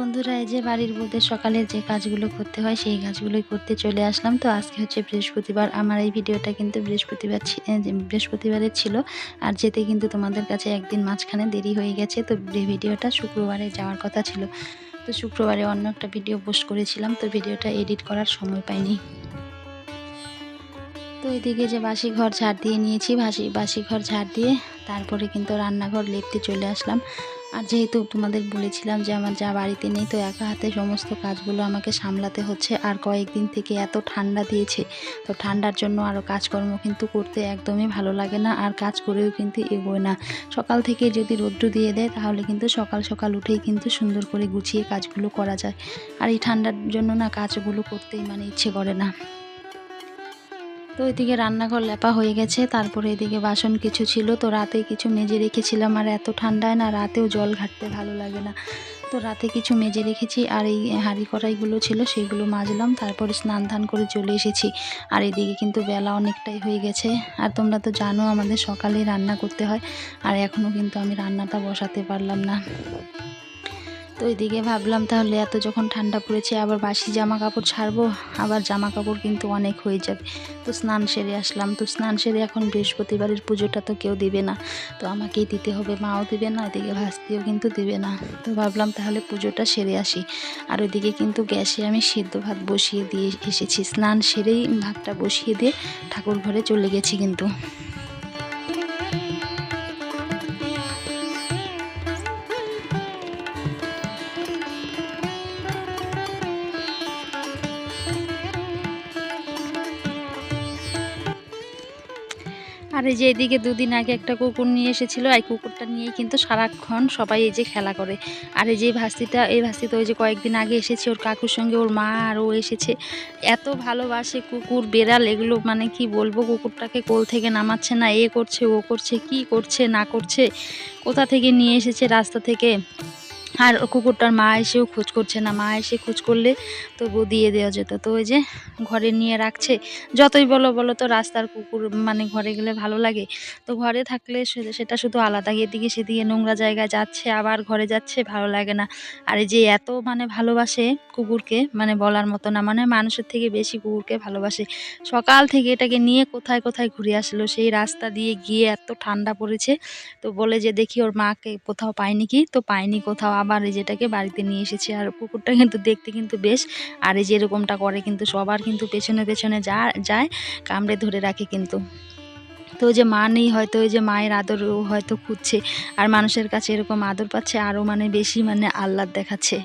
বন্ধুরা, এই যে বাড়ির বলতে সকালে যে কাজগুলো করতে হয়, সেই কাজগুলোই করতে চলে আসলাম। তো আজকে হচ্ছে বৃহস্পতিবার। আমার এই ভিডিওটা কিন্তু বৃহস্পতিবার বৃহস্পতিবারের ছিল। আর যেতে কিন্তু তোমাদের কাছে একদিন মাঝখানে দেরি হয়ে গেছে। তো ভিডিওটা শুক্রবারে যাওয়ার কথা ছিল। তো শুক্রবারে অন্য একটা ভিডিও পোস্ট করেছিলাম। তো ভিডিওটা এডিট করার সময় পাইনি। তো এদিকে যে বাসি ঘর ঝাড় দিয়ে নিয়েছি, বাসি বাসি ঘর ঝাড় দিয়ে তারপরে কিন্তু রান্নাঘর লেপতে চলে আসলাম। আর যেহেতু তোমাদের বলেছিলাম যে আমার যা বাড়িতে নেই, তো একা হাতে সমস্ত কাজগুলো আমাকে সামলাতে হচ্ছে আর কয়েকদিন থেকে এত ঠান্ডা দিয়েছে, তো ঠান্ডার জন্য আরও কাজকর্ম কিন্তু করতে একদমই ভালো লাগে না আর কাজ করেও কিন্তু এগোয় না। সকাল থেকে যদি রৌদ্র দিয়ে দেয়, তাহলে কিন্তু সকাল সকাল উঠেই কিন্তু সুন্দর করে গুছিয়ে কাজগুলো করা যায়। আর এই ঠান্ডার জন্য না কাজগুলো করতেই মানে ইচ্ছে করে না। তো এদিকে রান্নাঘর লেপা হয়ে গেছে, তারপরে এদিকে বাসন কিছু ছিল। তো রাতে কিছু মেজে রেখেছিলাম, আর এত ঠান্ডায় না রাতেও জল ঘাটতে ভালো লাগে না। তো রাতে কিছু মেজে রেখেছি, আর এই হাঁড়ি কড়াইগুলো ছিল সেগুলো মাজলাম, তারপরে স্নান ধান করে চলে এসেছি। আর এদিকে কিন্তু বেলা অনেকটাই হয়ে গেছে, আর তোমরা তো জানো আমাদের সকালে রান্না করতে হয়, আর এখনও কিন্তু আমি রান্নাটা বসাতে পারলাম না। তো এদিকে ভাবলাম তাহলে এত যখন ঠান্ডা পড়েছে, আবার বাসি জামা কাপড় ছাড়বো, আবার জামা কাপড় কিন্তু অনেক হয়ে যাবে। তো স্নান সেরে আসলাম। তো স্নান সেরে এখন বৃহস্পতিবারের পুজোটা তো কেউ দিবে না। তো আমাকেই দিতে হবে, মাও দিবে না, এদিকে ভাস্তিও কিন্তু দিবে না। তো ভাবলাম তাহলে পুজোটা সেরে আসি। আর ওইদিকে কিন্তু গ্যাসে আমি সিদ্ধ ভাত বসিয়ে দিয়ে এসেছি। স্নান সেরেই ভাতটা বসিয়ে দিয়ে ঠাকুর ঘরে চলে গেছি কিন্তু। আর এই যে এদিকে দুদিন আগে একটা কুকুর নিয়ে এসেছিল, এই কুকুরটা নিয়েই কিন্তু সারাক্ষণ সবাই এই যে খেলা করে। আর এই যে ভাস্তিটা, এই ভাস্তি তো ওই যে কয়েকদিন আগে এসেছে ওর কাকুর সঙ্গে, ওর মা আর ও এসেছে। এত ভালোবাসে কুকুর, বেড়াল, এগুলো মানে কি বলব, কুকুরটাকে কোল থেকে নামাচ্ছে না, এ করছে, ও করছে, কি করছে, না করছে, কোথা থেকে নিয়ে এসেছে, রাস্তা থেকে? আর কুকুরটার মা এসেও খোঁজ করছে না। মা এসে খোঁজ করলে তবু দিয়ে দেওয়া যেত। তো ওই যে ঘরে নিয়ে রাখছে। যতই বলো বলো তো রাস্তার কুকুর মানে ঘরে গেলে ভালো লাগে। তো ঘরে থাকলে সেটা শুধু আলাদা। এদিকে সেদিকে নোংরা জায়গায় যাচ্ছে, আবার ঘরে যাচ্ছে, ভালো লাগে না। আর এই যে এত মানে ভালোবাসে কুকুরকে মানে বলার মতো না। মানে মানুষের থেকে বেশি কুকুরকে ভালোবাসে। সকাল থেকে এটাকে নিয়ে কোথায় কোথায় ঘুরে আসলো? সেই রাস্তা দিয়ে গিয়ে এত ঠান্ডা পড়েছে। তো বলে যে, দেখি ওর মাকে কোথাও পায়নি কি? তো পায়নি কোথাও। আবার এই যেটাকে বাড়িতে নিয়ে এসেছে আর কুকুরটা কিন্তু দেখতে কিন্তু বেশ, আর এই যে এরকমটা করে কিন্তু সবার কিন্তু পেছনে পেছনে যা, যায়, কামড়ে ধরে রাখে কিন্তু। তো যে মা নেই হয়তো, ওই যে মায়ের আদর হয়তো খুঁজছে, আর মানুষের কাছে এরকম আদর পাচ্ছে, আরও মানে বেশি মানে আহ্লাদ দেখাচ্ছে।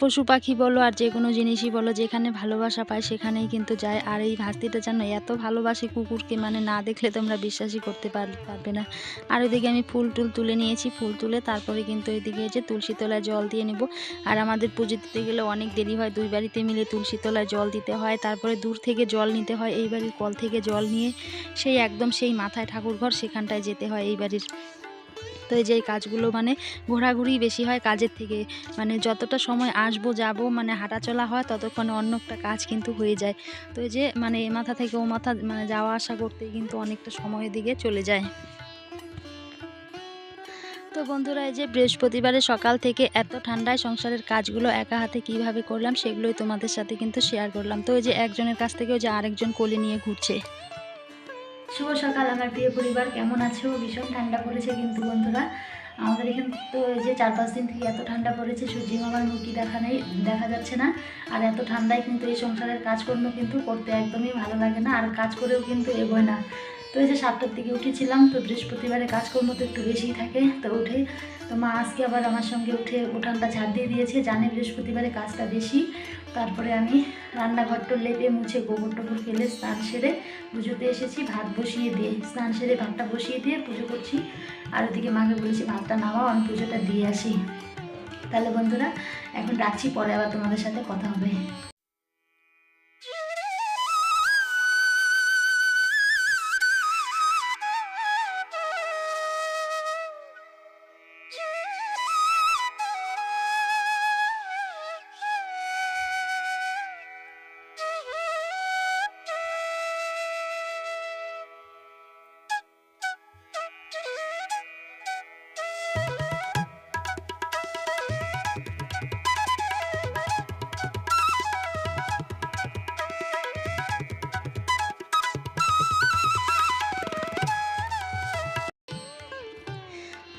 পশু পাখি বলো আর যে কোনো জিনিসই বলো, যেখানে ভালোবাসা পায় সেখানেই কিন্তু যায়। আর এই ভাস্তিটা যেন এত ভালোবাসে কুকুরকে মানে না দেখলে তোমরা বিশ্বাসই করতে পার- পারবে না। আর ওইদিকে আমি ফুল টুল তুলে নিয়েছি, ফুল তুলে তারপরে কিন্তু ওইদিকে যে তুলসী তলায় জল দিয়ে নেব। আর আমাদের পুজো দিতে গেলে অনেক দেরি হয়, দুই বাড়িতে মিলে তুলসী তলায় জল দিতে হয়, তারপরে দূর থেকে জল নিতে হয়, এই বাড়ির কল থেকে জল নিয়ে সেই একদম সেই মাথায় ঠাকুর ঘর সেখানটায় যেতে হয় এই বাড়ির। তো এই যে এই কাজগুলো মানে ঘোরাঘুরি বেশি হয় কাজের থেকে। মানে যতটা সময় আসব, যাব মানে হাঁটাচলা হয় ততক্ষণে অন্য একটা কাজ কিন্তু হয়ে যায়। তো যে মানে এ মাথা থেকে ও মাথা মানে যাওয়া আসা করতে কিন্তু অনেকটা সময়ের দিকে চলে যায়। তো বন্ধুরা, এই যে বৃহস্পতিবারে সকাল থেকে এত ঠান্ডায় সংসারের কাজগুলো একা হাতে কীভাবে করলাম, সেগুলোই তোমাদের সাথে কিন্তু শেয়ার করলাম। তো এই যে একজনের কাছ থেকে ওই যে আরেকজন কোলে নিয়ে ঘুরছে। শুভ সকাল, আমার প্রিয় পরিবার। কেমন আছো? ভীষণ ঠান্ডা পড়েছে কিন্তু বন্ধুরা। আমাদের এখানে তো যে চার পাঁচ দিন থেকে এত ঠান্ডা পড়েছে সূর্য মামার মুখি দেখা নেই, দেখা যাচ্ছে না। আর এত ঠান্ডায় কিন্তু এই সংসারের কাজকর্ম কিন্তু করতে একদমই ভালো লাগে না, আর কাজ করেও কিন্তু এগোয় না। তো এই যে সাতটার দিকে উঠেছিলাম, তো বৃহস্পতিবারে কাজকর্ম তো একটু বেশিই থাকে, তো উঠে, তো মা আজকে আবার আমার সঙ্গে উঠে উঠানটা ঝাড় দিয়ে দিয়েছে, জানে বৃহস্পতিবারে কাজটা বেশি। তারপরে আমি রান্নাঘরটা লেপে মুছে গোবর টোবর ফেলে স্নান সেরে পুজোতে এসেছি, ভাত বসিয়ে দিয়ে, স্নান সেরে ভাতটা বসিয়ে দিয়ে পুজো করছি। আর ওদিকে মাকে বলেছি, ভাতটা নামাও, আমি পুজোটা দিয়ে আসি। তাহলে বন্ধুরা, এখন রাখছি, পরে আবার তোমাদের সাথে কথা হবে।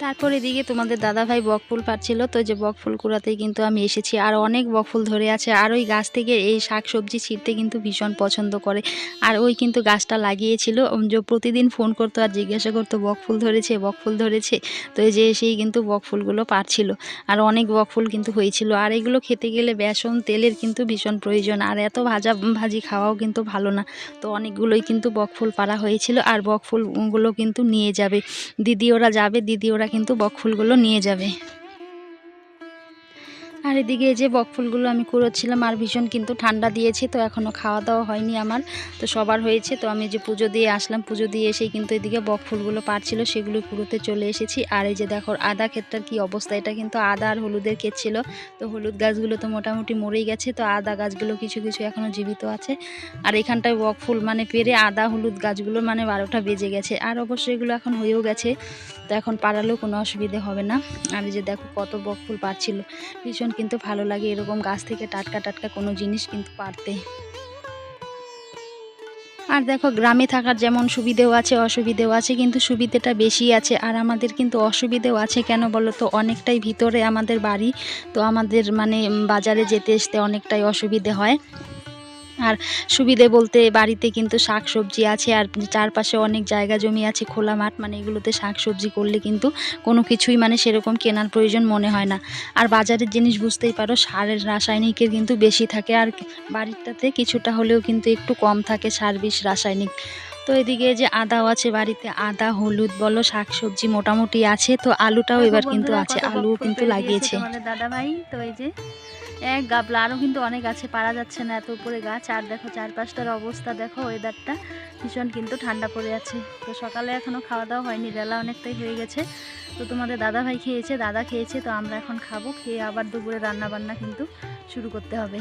তারপর এদিকে তোমাদের দাদাভাই বকফুল পাচ্ছিল। তো যে বকফুল কুড়াতেই কিন্তু আমি এসেছি। আর অনেক বকফুল ধরে আছে। আর ওই গাছ থেকে এই শাক সবজি ছিঁড়তে কিন্তু ভীষণ পছন্দ করে। আর ওই কিন্তু গাছটা লাগিয়েছিল। যে প্রতিদিন ফোন করতো আর জিজ্ঞাসা করতো, বকফুল ধরেছে? বকফুল ধরেছে? তো এই যে এসেই কিন্তু বকফুলগুলো পারছিল আর অনেক বকফুল কিন্তু হয়েছিল। আর এগুলো খেতে গেলে বেসন, তেলের কিন্তু ভীষণ প্রয়োজন। আর এত ভাজা ভাজি খাওয়াও কিন্তু ভালো না। তো অনেকগুলোই কিন্তু বকফুল পাড়া হয়েছিল। আর বকফুলগুলো কিন্তু নিয়ে যাবে। দিদি ওরা যাবে। দিদি ওরা কিন্তু বক ফুলগুলো নিয়ে যাবে। আর এদিকে যে বকফুলগুলো আমি কুড়োচ্ছিলাম, আর ভীষণ কিন্তু ঠান্ডা দিয়েছে, তো এখনও খাওয়া দাওয়া হয়নি আমার, তো সবার হয়েছে, তো আমি যে পুজো দিয়ে আসলাম, পুজো দিয়ে এসেই কিন্তু এদিকে বকফুলগুলো পারছিল সেগুলো কুড়োতে চলে এসেছি, আর এই যে দেখো, আদা ক্ষেতটার কি অবস্থা, এটা কিন্তু আদা আর হলুদের ক্ষেত ছিল, তো হলুদ গাছগুলো তো মোটামুটি মরেই গেছে, তো আদা গাছগুলো কিছু কিছু এখনও জীবিত আছে, আর এখানটায় বকফুল মানে পেরে আদা হলুদ গাছগুলো মানে বারোটা বেজে গেছে, আর অবশ্যই এগুলো এখন হয়েও গেছে, তো এখন পাড়ালেও কোনো অসুবিধে হবে না, আর এই যে দেখো কত বকফুল পাচ্ছিল ভীষণ কিন্তু ভালো লাগে এরকম গাছ থেকে টাটকা টাটকা কোনো জিনিস কিন্তু পারতে। আর দেখো, গ্রামে থাকার যেমন সুবিধেও আছে, অসুবিধেও আছে, কিন্তু সুবিধেটা বেশি আছে। আর আমাদের কিন্তু অসুবিধেও আছে কেন বলো তো? অনেকটাই ভিতরে আমাদের বাড়ি, তো আমাদের মানে বাজারে যেতে আসতে অনেকটাই অসুবিধে হয়। আর সুবিধে বলতে বাড়িতে কিন্তু শাক সবজি আছে আর চারপাশে অনেক জায়গা জমি আছে খোলা মাঠ মানে এগুলোতে শাক সবজি করলে কিন্তু কোনো কিছুই মানে সেরকম কেনার প্রয়োজন মনে হয় না। আর বাজারের জিনিস বুঝতেই পারো সারের রাসায়নিকের কিন্তু বেশি থাকে আর বাড়িটাতে কিছুটা হলেও কিন্তু একটু কম থাকে সার বিষ রাসায়নিক। তো এদিকে যে আদাও আছে বাড়িতে আদা হলুদ বলো শাক সবজি মোটামুটি আছে তো আলুটাও এবার কিন্তু আছে আলুও কিন্তু লাগিয়েছে। দাদা ভাই তো এই যে এক গাবলা আরও কিন্তু অনেক আছে, পারা যাচ্ছে না এত উপরে গাছ। আর দেখো চারপাশটার অবস্থা, দেখো ওয়েদারটা ভীষণ কিন্তু ঠান্ডা পড়ে আছে। তো সকালে এখনও খাওয়া দাওয়া হয়নি, বেলা অনেকটাই হয়ে গেছে। তো তোমাদের দাদা ভাই খেয়েছে, দাদা খেয়েছে, তো আমরা এখন খাব, খেয়ে আবার দুপুরে রান্না বান্না কিন্তু শুরু করতে হবে।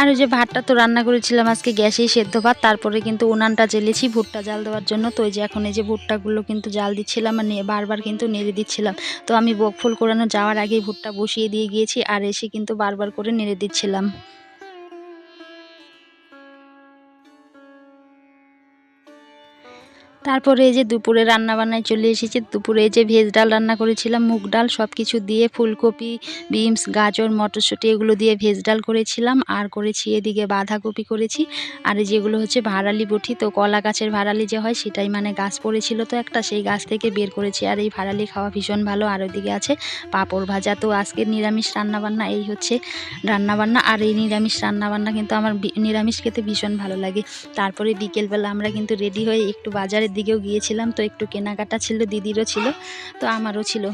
আর ওই যে ভাতটা তো রান্না করেছিলাম, আজকে গ্যাসেই সেদ্ধ ভাত, তারপরে কিন্তু উনানটা জ্বেলেছি ভুট্টা জাল দেওয়ার জন্য। তো ওই যে এখন এই যে ভুট্টাগুলো কিন্তু জাল দিচ্ছিলাম আর নিয়ে বারবার কিন্তু নেড়ে দিচ্ছিলাম। তো আমি বকফুল কোরানো যাওয়ার আগেই ভুট্টা বসিয়ে দিয়ে গিয়েছি, আর এসে কিন্তু বারবার করে নেড়ে দিচ্ছিলাম। তারপরে এই যে দুপুরে রান্না বান্নায় চলে এসেছি, দুপুরে এই যে ভেজ ডাল রান্না করেছিলাম, মুগ ডাল সব কিছু দিয়ে ফুলকপি, বিনস, গাজর, মটরশুঁটি এগুলো দিয়ে ভেজ ডাল করেছিলাম, আর করেছি এদিকে বাঁধাকপি করেছি, আর যেগুলো হচ্ছে ভাড়ালি বটি, তো কলা গাছের ভাড়ালি যে হয় সেটাই মানে গাছ পড়েছিল তো একটা, সেই গাছ থেকে বের করেছি, আর এই ভাড়ালি খাওয়া ভীষণ ভালো, আর ওইদিকে আছে পাঁপড় ভাজা, তো আজকের নিরামিষ রান্নাবান্না, এই হচ্ছে রান্নাবান্না, আর এই নিরামিষ রান্নাবান্না কিন্তু আমার নিরামিষ খেতে ভীষণ ভালো লাগে, তারপরে বিকেলবেলা আমরা কিন্তু রেডি হয়ে একটু বাজারের দিকেও গিয়েছিলাম, তো একটু কেনাকাটা ছিল, দিদিরও ছিল, তো আমারও ছিল।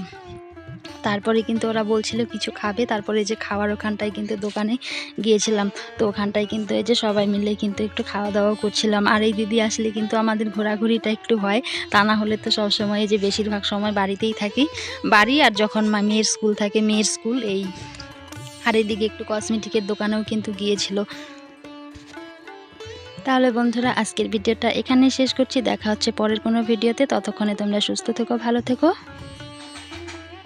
তারপরে কিন্তু ওরা বলছিল কিছু খাবে, তারপরে যে খাওয়ার ওখানটায় কিন্তু দোকানে গিয়েছিলাম, তো ওখানটায় কিন্তু এই যে সবাই মিলে কিন্তু একটু খাওয়া দাওয়া করছিলাম। আর এই দিদি আসলে কিন্তু আমাদের ঘোরাঘুরিটা একটু হয়, তা না হলে তো সবসময় যে বেশিরভাগ সময় বাড়িতেই থাকি। বাড়ি আর যখন মেয়ের স্কুল থাকে, মেয়ের স্কুল এই, আর এদিকে একটু কসমেটিকের দোকানেও কিন্তু গিয়েছিল। তাহলে বন্ধুরা, আজকের ভিডিওটা এখানেই শেষ করছি। দেখা হচ্ছে পরের কোনো ভিডিওতে। ততক্ষণে তোমরা সুস্থ থেকো, ভালো থেকো।